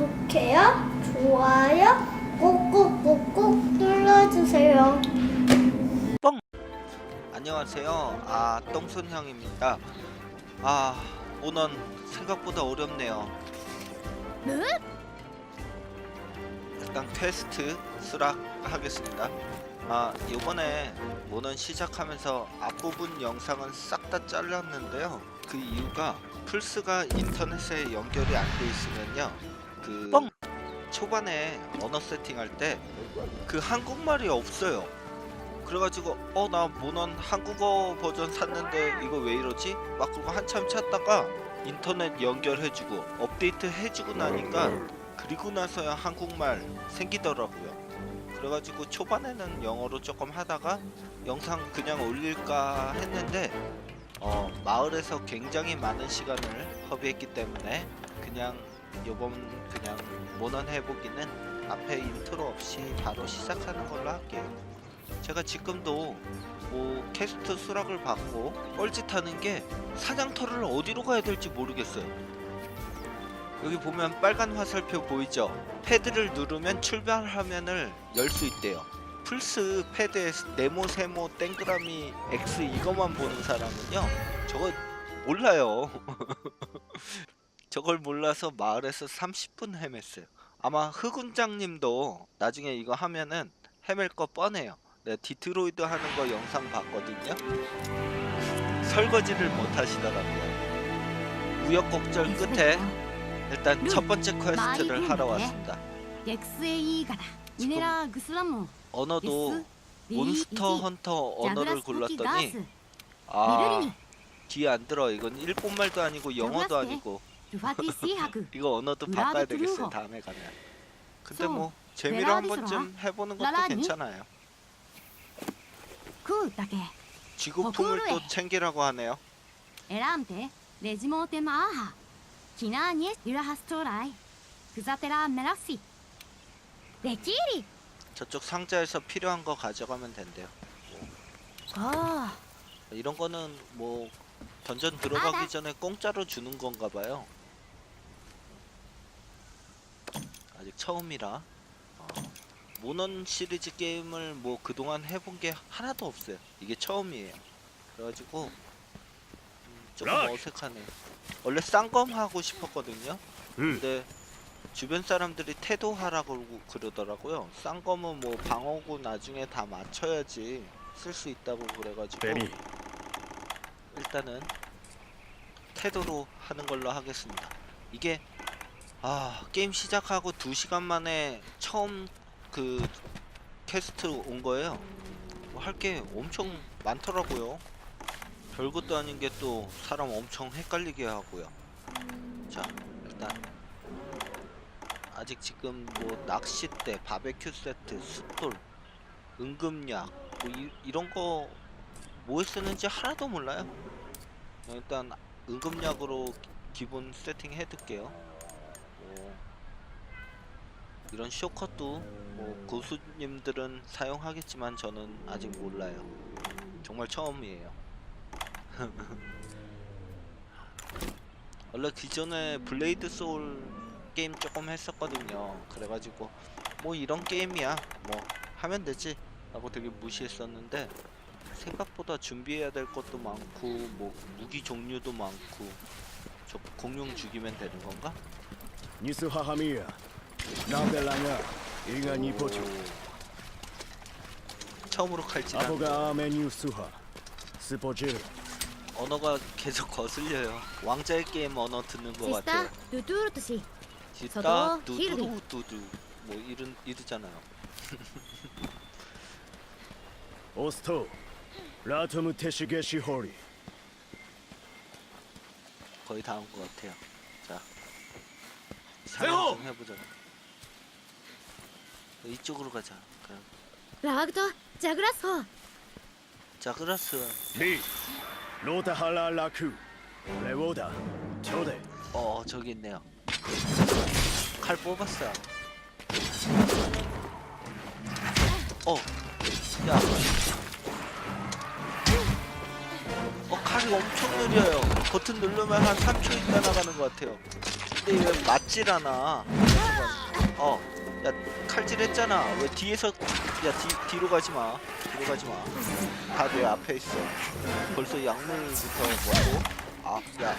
구독해요, 좋아요, 꼭꼭꼭꼭 눌러주세요. 안녕하세요. 아, 똥손형입니다. 아, 모넌 생각보다 어렵네요. 일단 퀘스트 수락 하겠습니다. 아, 이번에 모넌 시작하면서 앞부분 영상은 싹 다 잘랐는데요. 그 이유가 플스가 인터넷에 연결이 안 돼 있으면요. 그 초반에 언어 세팅할 때 그 한국말이 없어요. 그래가지고 어 나 모넌 한국어 버전 샀는데 이거 왜 이러지? 막 그러고 한참 찾다가 인터넷 연결해주고 업데이트 해주고 나니까 그리고 나서야 한국말 생기더라고요. 그래가지고 초반에는 영어로 조금 하다가 영상 그냥 올릴까 했는데 어 마을에서 굉장히 많은 시간을 허비했기 때문에 그냥 요번 그냥 모넌 해보기는 앞에 인트로 없이 바로 시작하는 걸로 할게요. 제가 지금도 뭐 캐스트 수락을 받고 뻘짓하는 게 사냥터를 어디로 가야 될지 모르겠어요. 여기 보면 빨간 화살표 보이죠? 패드를 누르면 출발 화면을 열 수 있대요. 플스 패드에 네모, 세모, 땡그라미, X 이것만 보는 사람은요. 저거 몰라요. 저걸 몰라서 마을에서 30분 헤맸어요. 아마 흑운장님도 나중에 이거 하면은 헤맬 거 뻔해요. 내가 디트로이드 하는 거 영상 봤거든요. 설거지를 못 하시더라고요. 우여곡절 끝에 일단 첫 번째 퀘스트를 하러 왔습니다. 그슬라모 언어도 몬스터 헌터 언어를 골랐더니 아 뒤에 안 들어. 이건 일본말도 아니고 영어도. 아니고 이거 언어도 바꿔야 되겠어요. 다음에 가면. 근데 뭐 재미로 한 번쯤 해보는 것도 괜찮아요. 지구품을 또 챙기라고 하네요. 에람테 레지모테 마하 기나니 유라하스토라이 그자테라 메라시 네키리 저쪽 상자에서 필요한 거 가져가면 된대요. 아 이런 거는 뭐 던전 들어가기 전에 공짜로 주는 건가 봐요. 처음이라 어, 모넌 시리즈 게임을 뭐 그동안 해본 게 하나도 없어요. 이게 처음이에요. 그래가지고 음, 조금 락! 어색하네 요. 원래 쌍검 하고 싶었거든요. 응. 근데 주변 사람들이 태도하라고 그러더라고요. 쌍검은 뭐 방어구 나중에 다 맞춰야지 쓸 수 있다고 그래가지고 일단은 태도로 하는 걸로 하겠습니다. 이게 아 게임 시작하고 2시간 만에 처음 그 캐스트 온 거예요. 뭐 할 게 엄청 많더라고요. 별것도 아닌 게 또 사람 엄청 헷갈리게 하고요. 자 일단 아직 지금 뭐 낚싯대, 바베큐 세트, 숫돌, 응급약 뭐 이, 이런 거 뭐에 쓰는지 하나도 몰라요. 어, 일단 응급약으로 기본 세팅 해둘게요. 이런 쇼컷도 뭐 고수님들은 사용하겠지만 저는 아직 몰라요. 정말 처음이에요. 원래 기존에 블레이드 소울 게임 조금 했었거든요. 그래가지고 뭐 이런 게임이야. 뭐 하면 되지. 라고 되게 무시했었는데 생각보다 준비해야 될 것도 많고 뭐 무기 종류도 많고 저 공룡 죽이면 되는 건가? 뉴스 하하미야. 나벨라냐? 인간 이보죠. 처음으로 칼질 아보가 아메니우스하 스포질 언어가 계속 거슬려요. 왕자의 게임 언어 듣는 것 같아요. ドゥドゥルトシ 두두루뚜두 뭐 이런 이러잖아요. 오스토. 라토무 테시게시 호리. 거의 다 온 것 같아요. 자, 사냥 좀 해보자. 이쪽으로 가자. 그럼. ラグトジャグラスホ 자, 그라스. リロタハララクレオダチョデ 어, 저기 있네요. 칼 뽑았어요. 어, 야. 어, 칼이 엄청 느려요. 버튼 누르면 한 3초 있다 나가는 것 같아요. 근데 왜 맞질 않아? 어, 야 칼질했잖아. 왜 뒤에서 야 뒤, 뒤로 가지 마. 뒤로 가지 마. 다내 앞에 있어. 벌써 약물부터 뭐하고? 아, 야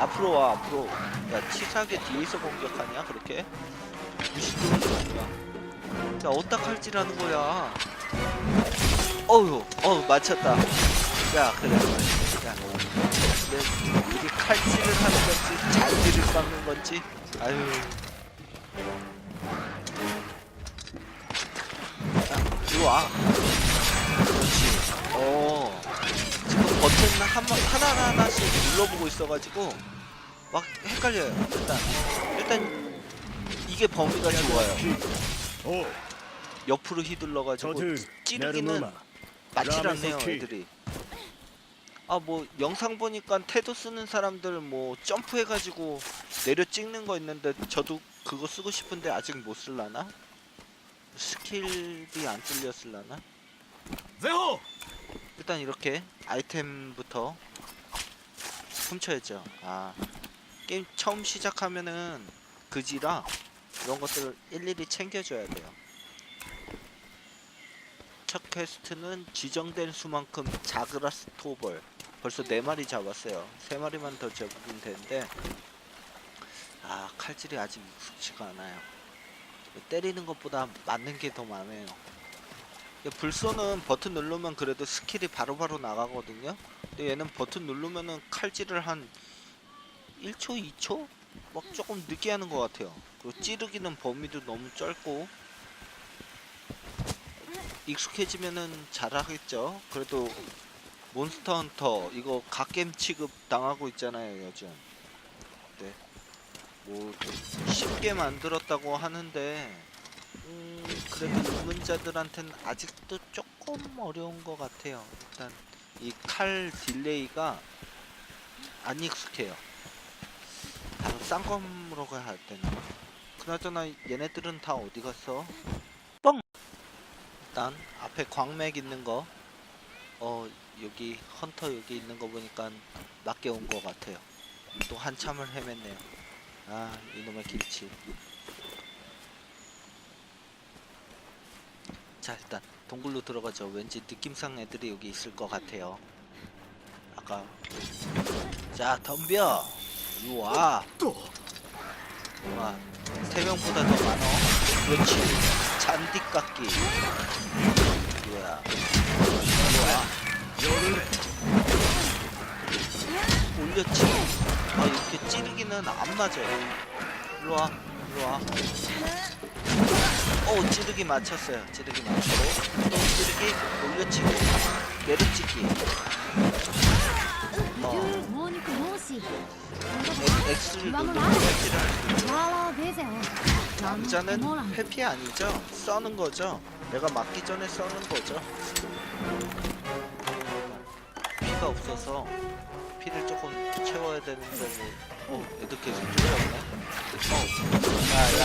앞으로 와 앞으로. 야 치사하게 뒤에서 공격하냐 그렇게? 무시들어주는 거야. 야 어디다 칼질하는 거야? 어휴, 어우 맞췄다. 야 그래. 야, 내 이게 칼질을 하는 건지 잘질을 깎는 건지. 아유. 와. 그렇지. 어. 지금 버튼 한, 하나하나씩 눌러보고 있어가지고 막 헷갈려요. 일단. 일단 이게 범위가 좋아요. 옆으로 휘둘러가지고 찌르기는 맞질 않네요, 애들이. 아 뭐 영상 보니까 태도 쓰는 사람들 뭐 점프해가지고 내려 찍는 거 있는데 저도 그거 쓰고 싶은데 아직 못 쓸라나? 스킬이 안 뚫렸을라나? ゼホ 일단 이렇게 아이템부터 훔쳐야죠. 아 게임 처음 시작하면은 그지라 이런 것들을 일일이 챙겨줘야 돼요. 첫 퀘스트는 지정된 수만큼 자그라 스 토벌. 벌써 네 마리 잡았어요. 세 마리만 더 잡으면 되는데 아 칼질이 아직 익숙치가 않아요 때리는 것보다 맞는 게 더 많아요 야, 불소는 버튼 누르면 그래도 스킬이 바로바로 나가거든요 근데 얘는 버튼 누르면은 칼질을 한 1초 2초? 막 조금 늦게 하는 것 같아요 그리고 찌르기는 범위도 너무 짧고 익숙해지면은 잘하겠죠 그래도 몬스터 헌터 이거 갓겜 취급 당하고 있잖아요 요즘 네. 뭐 쉽게 만들었다고 하는데 음, 그래도 입문자들한테는 아직도 조금 어려운 것 같아요. 일단 이 칼 딜레이가 안 익숙해요. 다른 쌍검으로 가야 할 때는. 그나저나 얘네들은 다 어디 갔어? 뻥! 일단 앞에 광맥 있는 거. 어 여기 헌터 여기 있는 거 보니까 낮게 온 것 같아요. 또 한참을 헤맸네요 아 이놈의 길치 자 일단 동굴로 들어가죠 왠지 느낌상 애들이 여기 있을 것 같아요 아까 자 덤벼 이리와 와, 세 명보다 더 많어. 그렇지. 잔디 깎기. 뭐야? 뭐야? 올렸지. 아 이렇게 찌르기는 안 맞아요. 일로와 일로와. 어, 찌르기 맞췄어요. 찌르기 맞추고 또 찌르기 올려치고 내려찍기. 어. X를 누르고 패피를 할수 남자는 패피 아니죠? 써는 거죠? 내가 맞기 전에 써는 거죠? 피가 없어서. 피를 조금 채워야 되는데 뭐 어, 계속 쫓아오네 어, 야야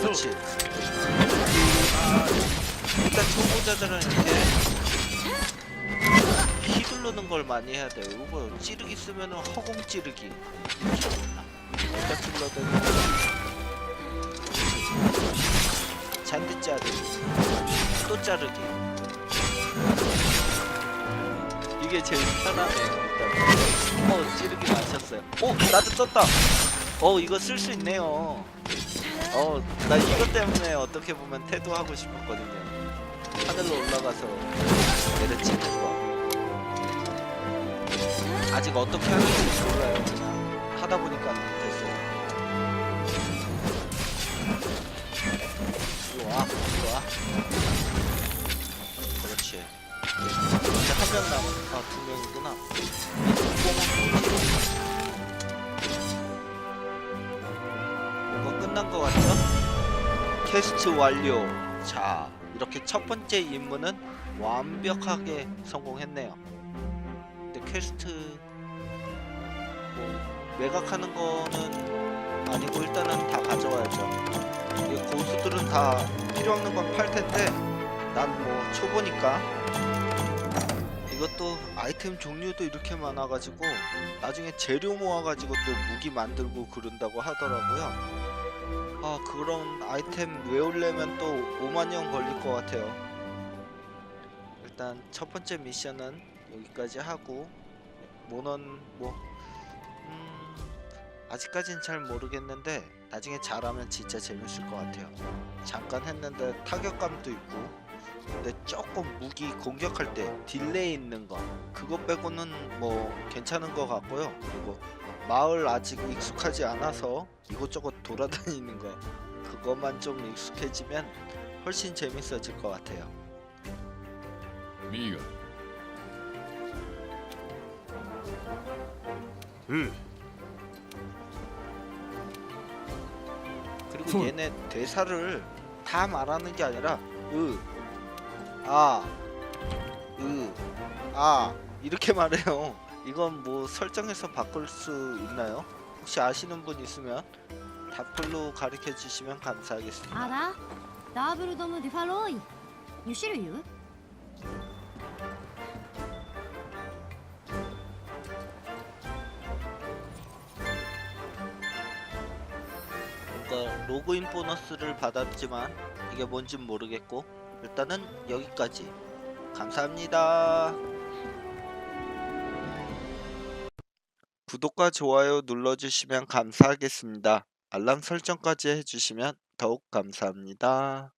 그렇지. 일단 초보자들은 이렇게 휘두르는 걸 많이 해야 돼요. 이거 찌르기 쓰면 은 허공 찌르기. 일단 찔러대고 잔디 자르기. 또 자르기 이게 제일 편하네요 일단 어 찌르기 맞췄어요 어 나도 썼다 어 이거 쓸 수 있네요 어, 나 이것 때문에 어떻게 보면 태도하고 싶었거든요. 하늘로 올라가서 내려치는 거. 아직 어떻게 하는지 몰라요. 그냥 하다 보니까 됐어요. 이리 와, 이리 와. 그렇지. 이제 한 명 남은, 아, 두 명이구나. 뭔가 끝난 것 같죠? 퀘스트 완료. 자, 이렇게 첫 번째 임무는 완벽하게 성공했네요. 근데 퀘스트 뭐 매각하는 거는 아니고 일단은 다 가져와야죠. 이 고수들은 다 필요 없는 건팔 텐데 난 뭐 초보니까 이것도 아이템 종류도 이렇게 많아가지고 나중에 재료 모아가지고 또 무기 만들고 그런다고 하더라고요. 아 그런 아이템 외우려면 또 5만 년 걸릴 것 같아요. 일단 첫 번째 미션은 여기까지 하고 모넌 뭐 음, 아직까진 잘 모르겠는데 나중에 잘하면 진짜 재밌을 것 같아요. 잠깐 했는데 타격감도 있고 근데 조금 무기 공격할 때 딜레이 있는 거 그거 빼고는 뭐 괜찮은 것 같고요. 그리고 마을 아직 익숙하지 않아서 이것저것 돌아다니는 거 그것만 좀 익숙해지면 훨씬 재밌어질 것 같아요. 미가. 응. 음. 그리고 얘네 대사를 다 말하는 게 아니라 으 아, 으, 아 이렇게 말해요. 이건 뭐 설정해서 바꿀 수 있나요? 혹시 아시는 분 있으면 답글로 가르쳐 주시면 감사하겠습니다. あらダブルドムデュファロイ2種類よ 뭔가 로그인 보너스를 받았지만 이게 뭔진 모르겠고 일단은 여기까지. 감사합니다. 구독과 좋아요 눌러주시면 감사하겠습니다. 알람 설정까지 해주시면 더욱 감사합니다